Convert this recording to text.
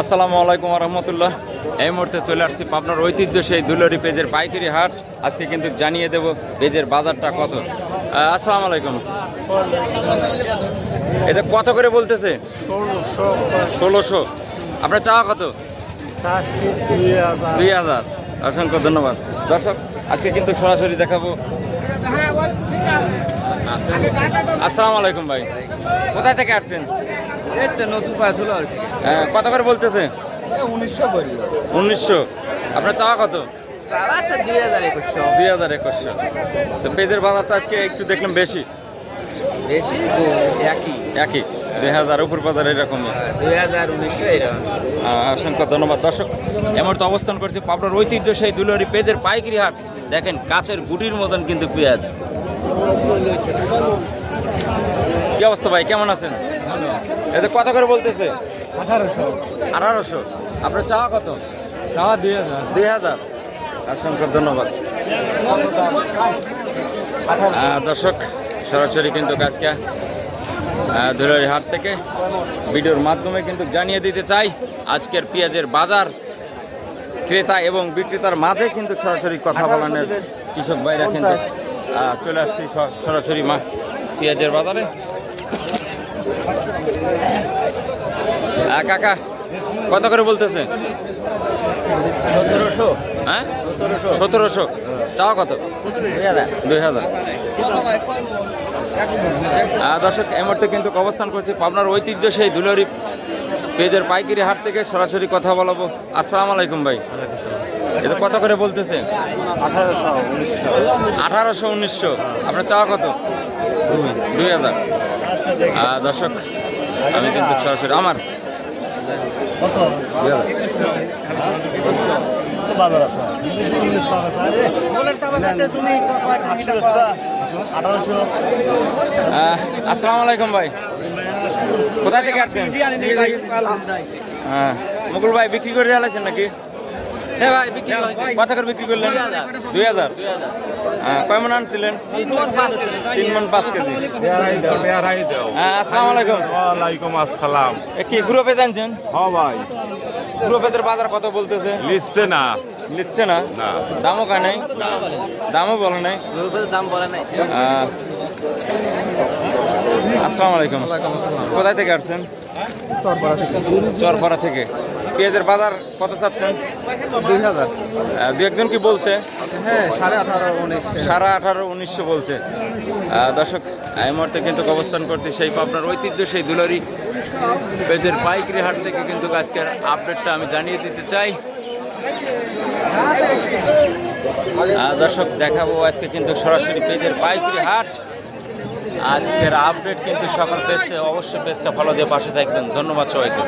আসসালামু আলাইকুম রহমতুল্লাহ এই মুহূর্তে চলে আসছি পাবনার ঐতিহ্য সেই দুলরি পেজের পাইকারি হাট। আজকে কিন্তু জানিয়ে দেব পেজের বাজারটা কত। আসসালামু আলাইকুম। এটা কত করে বলতেছে? ষোলোশো। আপনার চাওয়া কত? দুই হাজার। অসংখ্য ধন্যবাদ। দর্শক, আজকে কিন্তু সরাসরি দেখাবো। আসসালামু আলাইকুম ভাই। কোথায় থেকে আসছেন? নতুন আর কি। হ্যাঁ, কত করে বলতেছে? উনিশশো উনিশশো। আপনার চাওয়া কত? দুই হাজার একুশশো। দুই হাজার একুশশো। তো পেজের বাজার তো আজকে একটু দেখলাম বেশি। বেশি একই। একই। দুই হাজার উপর বাজার এরকমই দুই হাজার উনিশশো এরকম। অসংখ্য ধন্যবাদ। দর্শক এমন তো অবস্থান করছে পাবনার ঐতিহ্য সেই দুলরি পেজের পাইকারি হাট। দেখেন কাছের গুটির মতন কিন্তু পেঁয়াজ। কি অবস্থা ভাই? কেমন আছেন? এতে কত করে বলতেছে? আঠারোশো। আঠারোশো। আপনার চাওয়া কত? চাওয়া দুই হাজার। দুই হাজার। অসংখ্য ধন্যবাদ। দর্শক সরাসরি কিন্তু আজকে ধুলারি হাট থেকে ভিডিওর মাধ্যমে কিন্তু জানিয়ে দিতে চাই আজকের পেঁয়াজের বাজার ক্রেতা এবং বিক্রেতার মাঝে কিন্তু সরাসরি কথা বলানোর কৃষক ভাইরা কিন্তু চলে আসছি সরাসরি মা পেঁয়াজের বাজারে। আহ, কাকা কত করে বলতেছে? সতেরোশো। হ্যাঁ? সতেরোশো। চাওয়া কত? দুই হাজার। দর্শক এই মুহূর্তে কিন্তু অবস্থান করছি পাবনার ঐতিহ্য সেই দুলরি পেজের পাইকারি হাট থেকে সরাসরি কথা বলাবো। আসসালামু আলাইকুম ভাই। এটা কত করে বলতেছে? আঠারোশো উনিশশো। আপনার চাওয়া কত? দুই হাজার। দর্শক আমি কিন্তু সরাসরি আমার। আসসালামু আলাইকুম ভাই। কোথায় থেকে আসছেন? হ্যাঁ মুকুল ভাই বিক্রি করে আলাইছেন নাকি? কত করে বিক্রি করলেন? দুই হাজার। হ্যাঁ কয় মন আনছিলেন? তিন মন পাঁচ কেজি। হ্যাঁ আসসালামু আলাইকুম। ওয়ালাইকুম আসসালাম। এ কি গ্রুপে জানছেন? হ ভাই। গ্রুপের বাজার কত বলতেছে? লিখছে না। নিচ্ছে না? না। দামও কায় নাই? দামও বলে নাই? দাম বলে নাই। আহ, আসসালামু আলাইকুম। কোথায় থেকে আসছেন? চরপাড়া থেকে। পেঁয়াজের বাজার কত চাচ্ছেন? দুই হাজার। দু একজন কি বলছে? হ্যাঁ সাড়ে আঠারো উনিশ। সাড়ে আঠারো উনিশশো বলছে। দর্শক এই মুহূর্তে কিন্তু অবস্থান করতে সেই পাবনার ঐতিহ্য সেই দুলারি পেজের পাইকারি হাট থেকে কিন্তু আজকের আপডেটটা আমি জানিয়ে দিতে চাই। দর্শক দেখাবো আজকে কিন্তু সরাসরি পেজের পাইকারি হাট। আজকের আপডেট কিন্তু সকল পেজতে অবশ্যই পেজটা ফলো দিয়ে পাশে থাকবেন। ধন্যবাদ সবাইকে।